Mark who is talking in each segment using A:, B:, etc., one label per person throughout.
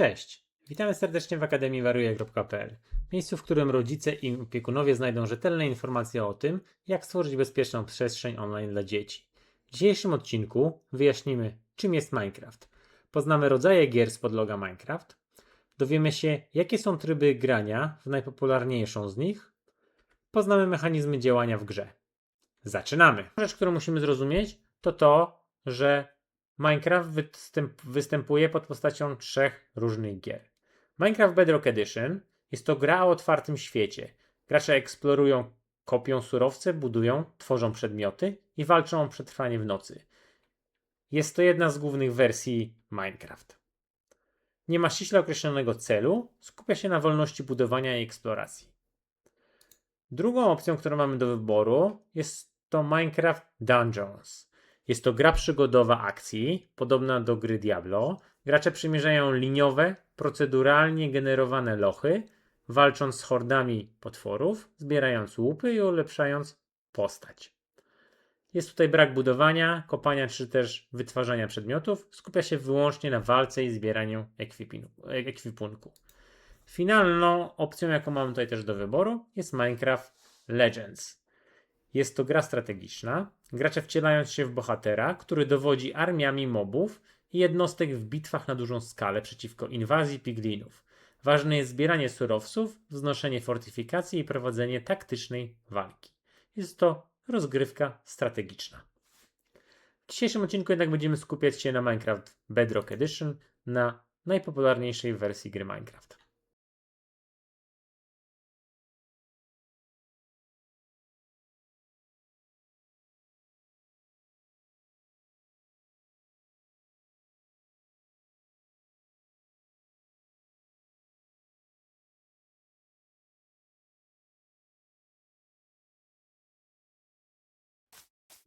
A: Cześć! Witamy serdecznie w Akademii Waruje.pl, miejscu, w którym rodzice i opiekunowie znajdą rzetelne informacje o tym, jak stworzyć bezpieczną przestrzeń online dla dzieci. W dzisiejszym odcinku wyjaśnimy, czym jest Minecraft. Poznamy rodzaje gier z podloga Minecraft. Dowiemy się, jakie są tryby grania w najpopularniejszą z nich. Poznamy mechanizmy działania w grze. Zaczynamy! Rzecz, którą musimy zrozumieć, to to, że Minecraft występ, występuje pod postacią trzech różnych gier. Minecraft Bedrock Edition jest to gra o otwartym świecie. Gracze eksplorują, kopią surowce, budują, tworzą przedmioty i walczą o przetrwanie w nocy. Jest to jedna z głównych wersji Minecraft. Nie ma ściśle określonego celu, skupia się na wolności budowania i eksploracji. Drugą opcją, którą mamy do wyboru, jest to Minecraft Dungeons. Jest to gra przygodowa akcji, podobna do gry Diablo. Gracze przymierzają liniowe, proceduralnie generowane lochy, walcząc z hordami potworów, zbierając łupy i ulepszając postać. Jest tutaj brak budowania, kopania czy też wytwarzania przedmiotów. Skupia się wyłącznie na walce i zbieraniu ekwipunku. Finalną opcją, jaką mamy tutaj też do wyboru, jest Minecraft Legends. Jest to gra strategiczna. Gracze wcielając się w bohatera, który dowodzi armiami mobów i jednostek w bitwach na dużą skalę przeciwko inwazji piglinów. Ważne jest zbieranie surowców, wznoszenie fortyfikacji i prowadzenie taktycznej walki. Jest to rozgrywka strategiczna. W dzisiejszym odcinku jednak będziemy skupiać się na Minecraft Bedrock Edition, na najpopularniejszej wersji gry Minecraft.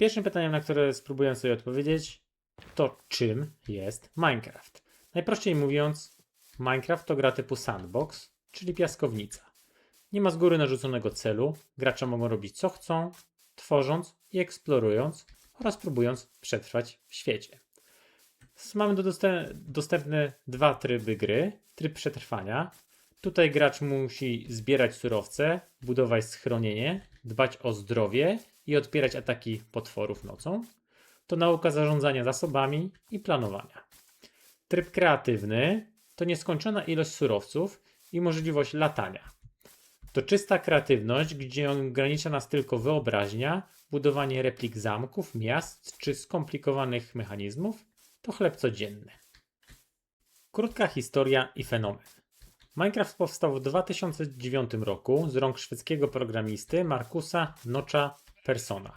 A: Pierwszym pytaniem, na które spróbuję sobie odpowiedzieć, to czym jest Minecraft? Najprościej mówiąc, Minecraft to gra typu sandbox, czyli piaskownica. Nie ma z góry narzuconego celu, gracze mogą robić co chcą, tworząc i eksplorując oraz próbując przetrwać w świecie. Mamy do dostę- dostępne dwa tryby gry. Tryb przetrwania. Tutaj gracz musi zbierać surowce, budować schronienie, dbać o zdrowie i odpierać ataki potworów nocą. To nauka zarządzania zasobami i planowania. Tryb kreatywny to nieskończona ilość surowców i możliwość latania. To czysta kreatywność, gdzie ogranicza nas tylko wyobraźnia, budowanie replik zamków, miast czy skomplikowanych mechanizmów to chleb codzienny. Krótka historia i fenomen. Minecraft powstał w 2009 roku z rąk szwedzkiego programisty Markusa Nocza Persona.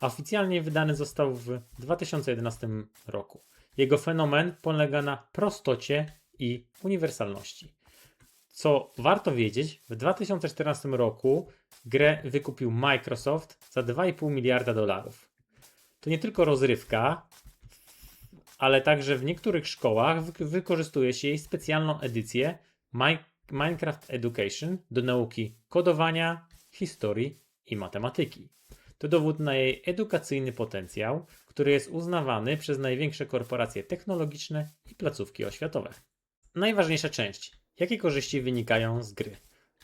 A: Oficjalnie wydany został w 2011 roku. Jego fenomen polega na prostocie i uniwersalności. Co warto wiedzieć, w 2014 roku grę wykupił Microsoft za 2,5 miliarda dolarów. To nie tylko rozrywka, ale także w niektórych szkołach wy- wykorzystuje się jej specjalną edycję Minecraft Education do nauki kodowania, historii i matematyki. To dowód na jej edukacyjny potencjał, który jest uznawany przez największe korporacje technologiczne i placówki oświatowe. Najważniejsza część. Jakie korzyści wynikają z gry?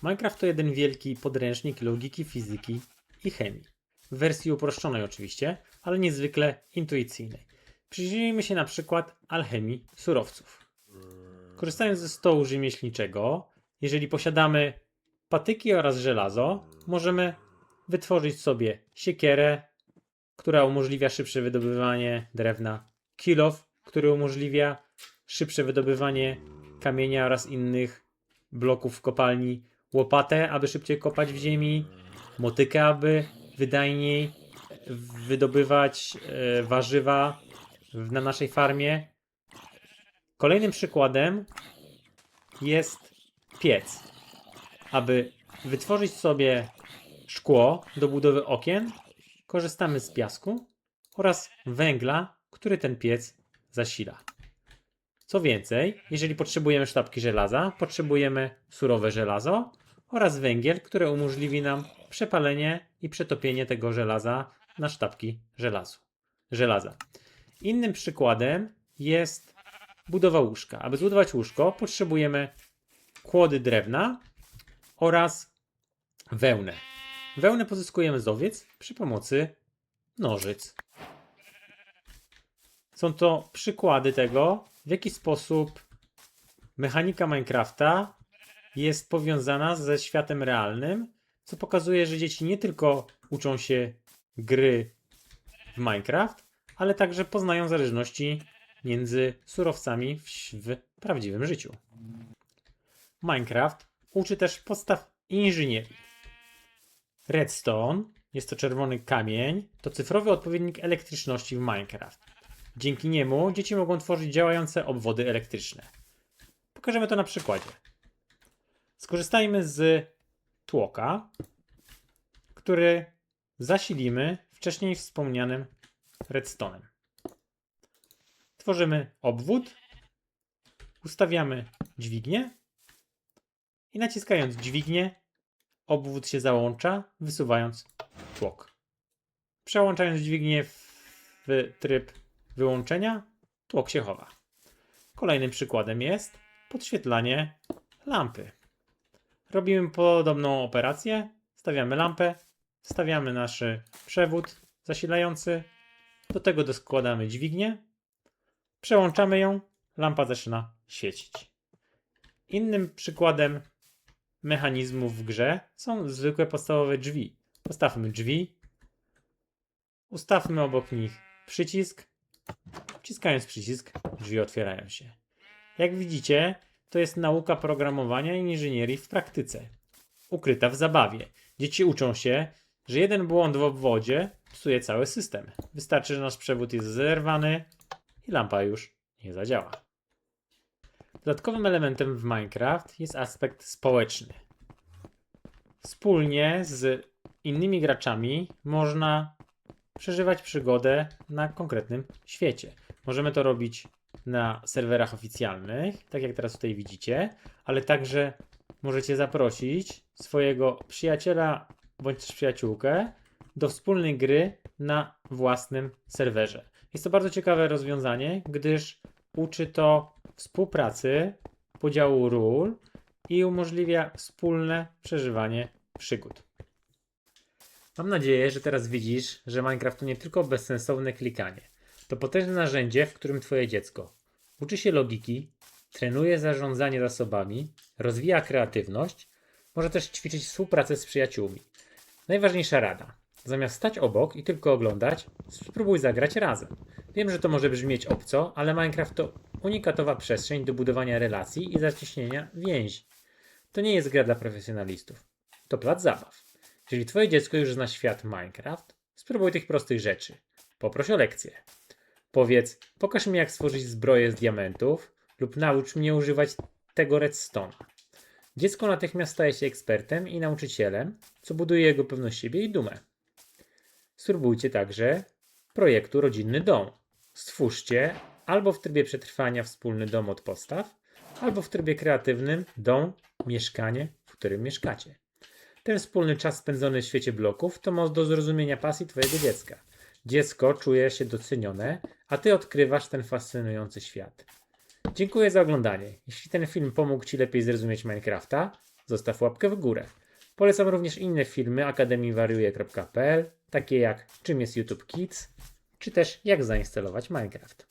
A: Minecraft to jeden wielki podręcznik logiki, fizyki i chemii. W wersji uproszczonej oczywiście, ale niezwykle intuicyjnej. Przyjrzyjmy się na przykład alchemii surowców. Korzystając ze stołu rzemieślniczego, jeżeli posiadamy patyki oraz żelazo, możemy wytworzyć sobie siekierę, która umożliwia szybsze wydobywanie drewna, kilof, który umożliwia szybsze wydobywanie kamienia oraz innych bloków w kopalni, łopatę, aby szybciej kopać w ziemi, motykę, aby wydajniej wydobywać e, warzywa na naszej farmie. Kolejnym przykładem jest piec. Aby wytworzyć sobie szkło do budowy okien, korzystamy z piasku oraz węgla, który ten piec zasila. Co więcej, jeżeli potrzebujemy sztabki żelaza, potrzebujemy surowe żelazo oraz węgiel, który umożliwi nam przepalenie i przetopienie tego żelaza na sztabki żelazu, żelaza. Innym przykładem jest budowa łóżka. Aby zbudować łóżko, potrzebujemy kłody drewna oraz wełnę. Wełnę pozyskujemy z owiec przy pomocy nożyc. Są to przykłady tego, w jaki sposób mechanika Minecrafta jest powiązana ze światem realnym, co pokazuje, że dzieci nie tylko uczą się gry w Minecraft, ale także poznają zależności między surowcami w, w prawdziwym życiu. Minecraft uczy też podstaw inżynierii. Redstone jest to czerwony kamień, to cyfrowy odpowiednik elektryczności w Minecraft. Dzięki niemu dzieci mogą tworzyć działające obwody elektryczne. Pokażemy to na przykładzie. Skorzystajmy z tłoka, który zasilimy wcześniej wspomnianym redstone'em. Tworzymy obwód, ustawiamy dźwignię i naciskając dźwignię, obwód się załącza, wysuwając tłok. Przełączając dźwignię w tryb wyłączenia, tłok się chowa. Kolejnym przykładem jest podświetlanie lampy. Robimy podobną operację. Stawiamy lampę, stawiamy nasz przewód zasilający, do tego doskładamy dźwignię, przełączamy ją, lampa zaczyna świecić. Innym przykładem mechanizmów w grze są zwykłe podstawowe drzwi. Postawmy drzwi, ustawmy obok nich przycisk, wciskając przycisk, drzwi otwierają się. Jak widzicie, to jest nauka programowania i inżynierii w praktyce, ukryta w zabawie. Dzieci uczą się, że jeden błąd w obwodzie psuje cały system. Wystarczy, że nasz przewód jest zerwany i lampa już nie zadziała. Dodatkowym elementem w Minecraft jest aspekt społeczny. Wspólnie z innymi graczami można przeżywać przygodę na konkretnym świecie. Możemy to robić na serwerach oficjalnych, tak jak teraz tutaj widzicie, ale także możecie zaprosić swojego przyjaciela bądź też przyjaciółkę do wspólnej gry na własnym serwerze. Jest to bardzo ciekawe rozwiązanie, gdyż uczy to współpracy, podziału ról i umożliwia wspólne przeżywanie przygód. Mam nadzieję, że teraz widzisz, że Minecraft to nie tylko bezsensowne klikanie. To potężne narzędzie, w którym Twoje dziecko uczy się logiki, trenuje zarządzanie zasobami, rozwija kreatywność, może też ćwiczyć współpracę z przyjaciółmi. Najważniejsza rada. Zamiast stać obok i tylko oglądać, spróbuj zagrać razem. Wiem, że to może brzmieć obco, ale Minecraft to unikatowa przestrzeń do budowania relacji i zacieśnienia więzi. To nie jest gra dla profesjonalistów. To plac zabaw. Jeżeli twoje dziecko już zna świat Minecraft, spróbuj tych prostych rzeczy. Poproś o lekcję. Powiedz, pokaż mi jak stworzyć zbroję z diamentów lub naucz mnie używać tego redstone'a. Dziecko natychmiast staje się ekspertem i nauczycielem, co buduje jego pewność siebie i dumę. Spróbujcie także projektu Rodzinny Dom. Stwórzcie albo w trybie przetrwania wspólny dom od postaw, albo w trybie kreatywnym dom, mieszkanie, w którym mieszkacie. Ten wspólny czas spędzony w świecie bloków to most do zrozumienia pasji Twojego dziecka. Dziecko czuje się docenione, a Ty odkrywasz ten fascynujący świat. Dziękuję za oglądanie. Jeśli ten film pomógł Ci lepiej zrozumieć Minecrafta, zostaw łapkę w górę. Polecam również inne filmy akademiwariuje.pl, takie jak Czym jest YouTube Kids, czy też jak zainstalować Minecraft.